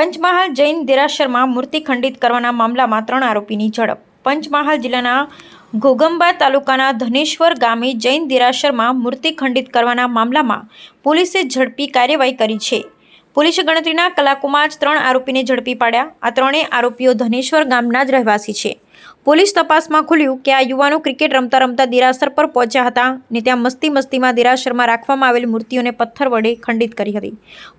પંચમહાલ જૈન દેરાસરમાં મૂર્તિ ખંડિત કરવાના મામલામાં ત્રણ આરોપીની ઝડપ. પંચમહાલ જિલ્લાના ઘોગંબા તાલુકાના ધનેશ્વર ગામે જૈન દેરાસરમાં મૂર્તિ ખંડિત કરવાના મામલામાં પોલીસે ઝડપી કાર્યવાહી કરી છે. પોલીસે ગણતરીના કલાકોમાં જ ત્રણ આરોપીને ઝડપી પાડ્યા. આ ત્રણેય આરોપીઓ ધનેશ્વર ગામના જ રહેવાસી છે. પોલીસ તપાસમાં ખુલ્યું કે આ યુવાનો ક્રિકેટ રમતા રમતા દેરાસર પર પહોંચ્યા હતા ને ત્યાં મસ્તી મસ્તીમાં દેરાસરમાં રાખવામાં આવેલી મૂર્તિઓને પથ્થર વડે ખંડિત કરી હતી.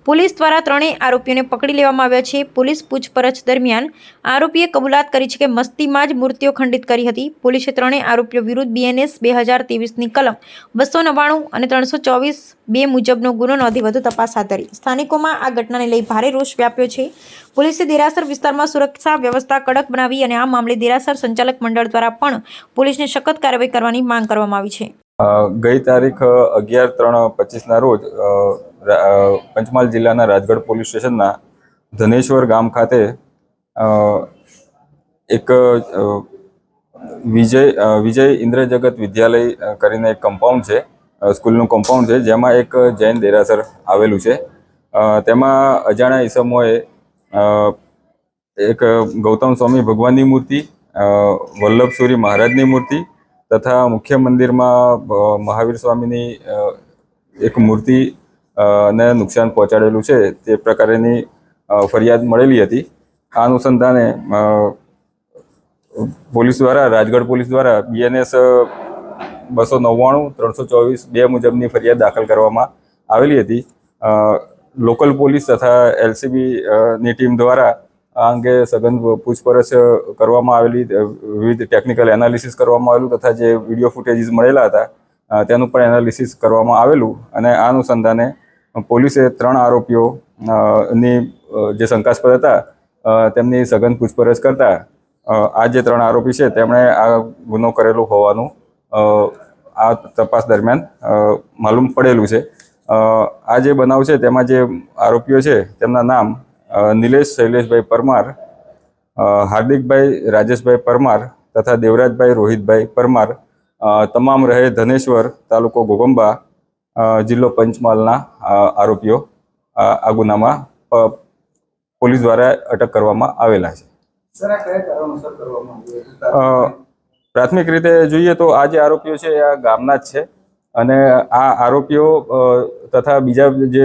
પોલીસ દ્વારા ત્રણેય આરોપીઓને પકડી લેવામાં આવ્યા છે. પોલીસ પૂછપરછ દરમિયાન આરોપીએ કબૂલાત કરી છે કે મસ્તીમાં જ મૂર્તિઓ ખંડિત કરી હતી. પોલીસે ત્રણેય આરોપીઓ વિરુદ્ધ બીએનએસ બે હજાર ત્રેવીસની કલમ બસો નવ્વાણું અને ત્રણસો ચોવીસ બે મુજબનો ગુનો નોંધી વધુ તપાસ હાથ ધરી. સ્થાનિકોમાં આ ઘટનાને લઈ ભારે રોષ વ્યાપ્યો છે. પોલીસે દેરાસર વિસ્તારમાં સુરક્ષા વ્યવસ્થા કડક બનાવી અને આ મામલે દેરાસર સંચાલક મંડળ દ્વારા પણ પોલીસને સખત કાર્યવાહી કરવાની માંગ કરવામાં આવી છે. ગઈ તારીખ અગિયાર ત્રણ પચીસના રોજ પંચમહાલ જિલ્લાના રાજગઢ પોલીસ સ્ટેશનના ધનેશ્વર ગામ ખાતે એક વિજય વિજય ઇન્દ્રજગત વિદ્યાલય કરીને એક કમ્પાઉન્ડ છે સ્કૂલનું કમ્પાઉન્ડ છે, જેમાં એક જૈન દેરાસર આવેલું છે. તેમાં અજાણ્યા ઈસમોએ એક ગૌતમ સ્વામી ભગવાનની મૂર્તિ અ, વલ્લભ સૂરી મહારાજની મૂર્તિ તથા મુખ્ય મંદિરમાં મહાવીર સ્વામીની એક મૂર્તિ ને નુકસાન પહોંચાડેલું છે તે પ્રકારેની ફરિયાદ મળેલી હતી. આ અનુસંધાને પોલીસ દ્વારા રાજગઢ પોલીસ દ્વારા બીએનએસ બસો નવ્વાણું ત્રણસો ચોવીસ બે મુજબની ફરિયાદ દાખલ કરવામાં આવેલી હતી. લોકલ પોલીસ તથા એલસીબીની ટીમ દ્વારા આ અંગે સઘન પૂછપરછ કરવામાં આવેલી વિવિધ ટેકનિકલ એનાલિસિસ કરવામાં આવેલું તથા જે વીડિયો ફૂટેજીસ મળેલા હતા તેનું પણ એનાલિસિસ કરવામાં આવેલું અને આ અનુસંધાને પોલીસે ત્રણ આરોપીઓ ની જે શંકાસ્પદ હતા તેમની સઘન પૂછપરછ કરતા આ જે ત્રણ આરોપી છે, તેમણે આ ગુનો કરેલો હોવાનું આ તપાસ દરમિયાન માલુમ પડેલું છે. આ જે બનાવ છે, તેમાં જે આરોપીઓ છે, તેમના નામ નિલેશ શૈલેષભાઈ પરમાર હાર્દિકભાઈ રાજેશભાઈ પરમાર તથા દેવરાજભાઈ રોહિતભાઈ પરમાર તમામ રહે ધનેશ્વર તાલુકો ગોગંબા જિલ્લો પંચમહાલના આરોપીઓ આ ગુનામાં પોલીસ દ્વારા અટક કરવામાં આવેલા છે. પ્રાથમિક રીતે જોઈએ તો આ જે આરોપીઓ છે એ આ ગામના જ છે અને આ આરોપીઓ તથા બીજા જે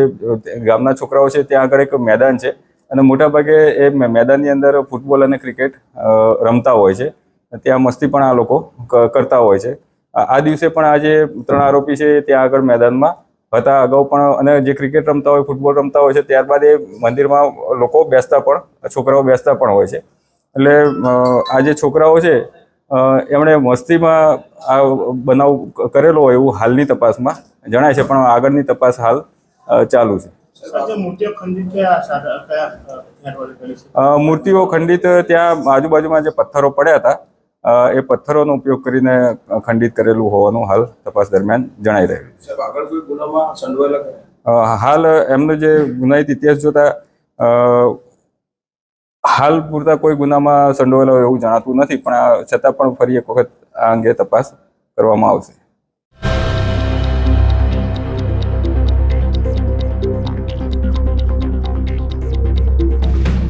ગામના છોકરાઓ છે ત્યાં આગળ એક મેદાન છે. અને મોટાભાગે એ મેદાનની અંદર ફૂટબોલ અને ક્રિકેટ રમતા હોય છે. ત્યાં મસ્તી પણ આ લોકો કરતા હોય છે. આ દિવસે પણ આ જે ત્રણ આરોપી છે ત્યાં આગળ મેદાનમાં હતા. અગાઉ પણ અને જે ક્રિકેટ રમતા હોય, ફૂટબોલ રમતા હોય છે, ત્યારબાદ એ મંદિરમાં લોકો બેસતા પણ, છોકરાઓ બેસતા પણ હોય છે. એટલે આ જે છોકરાઓ છે એમણે મસ્તીમાં આ બનાવ કરેલો હોય એવું હાલની તપાસમાં જણાય છે. પણ આગળની તપાસ હાલ ચાલુ છે. મૂર્તિઓ ખંડિત ત્યાં આજુબાજુમાં જે પથ્થરો પડ્યા હતા એ પથ્થરોનો ઉપયોગ કરીને ખંડિત કરેલું હોવાનું હાલ તપાસ દરમિયાન જણાઈ રહ્યું છે. સાહેબ આગળ કોઈ ગુનામાં સંડોવાયેલા ખરા? અ, હાલ એમનો જે ગુનાહિત ઇતિહાસ જોતા અ, હાલ પૂરતા કોઈ ગુનામાં સંડોવાયેલા હોય એવું જણાતું નથી પણ આ છતાં પણ ફરી એક વખત આ અંગે તપાસ કરવામાં આવશે.